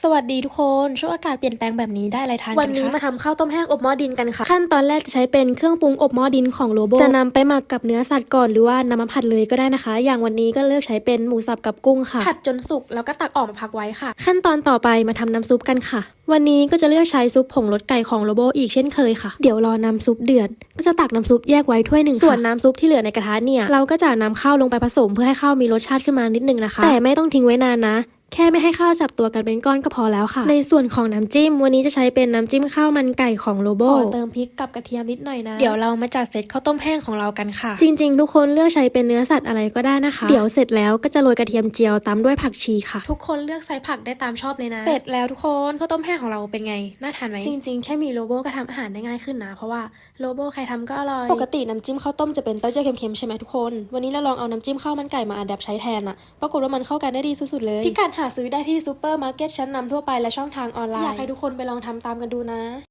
สวัสดีทุกคน ช่วงอากาศเปลี่ยนแปลงแบบนี้ได้อะไรทานกัวันนี้คะมาทำข้าวต้มแห้งอบหม้อดินกันค่ะ ขั้นตอนแรกจะใช้เป็นเครื่องปรุงอบหม้อดินของโลโบจะนำไปหมักกับเนื้อสัตว์ก่อนหรือว่านำมาผัดเลยก็ได้นะคะ อย่างวันนี้ก็เลือกใช้เป็นหมูสับกับกุ้งค่ะ ผัดจนสุกแล้วก็ตักออกมาพักไว้ค่ะ ขั้นตอนต่อไปมาทำน้ำซุปกันค่ะ วันนี้ก็จะเลือกใช้ซุปผงรสไก่ของโลโบอีกเช่นเคยค่ะ เดี๋ยวรอน้ำซุปเดือดก็จะตักน้ำซุปแยกไว้ถ้วยหนึ่งค่ะส่วนน้ำซุปที่เหลือในกระทะเนี่ยเราก็จะนำข้าวลงไปผสมเพื่อให้ข้าวมีรสชาติขึ้นมานิดนึงนะคะ แต่ไม่ต้องทิ้งไว้นานนะ แค่ไม่ให้ข้าวจับตัวกันเป็นก้อนก็พอแล้วค่ะ ในส่วนของน้ำจิ้ม วันนี้จะใช้เป็นน้ำจิ้มข้าวมันไก่ของโลโบขอเติมพริกกับกระเทียมนิดหน่อยนะ เดี๋ยวเรามาจัดเซตข้าวต้มแห้งของเรากันค่ะ จริง ๆ ทุกคนเลือกใช้เป็นเนื้อสัตว์อะไรก็ได้นะคะ เดี๋ยวเสร็จแล้วก็จะโรยกระเทียมเจียวตามด้วยผักชีค่ะ ทุกคนเลือกใส่ผักได้ตามชอบเลยนะ เสร็จแล้วทุกคนข้าวต้มแห้งของเราเป็นไงน่าทานไหมจริง ๆ แค่มีโลโบก็ทำอาหารได้ง่ายขึ้นนะ เพราะว่าโลโบใครทำก็อร่อยปกติน้ำจิ้มข้าวต้มจะเป็นเต้าเจี้ยวเค็มๆใช่ไหมทุกคน วันนี้เราลองเอาน้ำจิ้มข้าวมันไก่มาอัดแอปใช้แทนอะปรากฏว่ามันเข้ากันได้ดีสุดๆเลยพิกัดหาซื้อได้ที่ซูเปอร์มาร์เก็ตชั้นนำทั่วไปและช่องทางออนไลน์ อยากให้ทุกคนไปลองทำตามกันดูนะ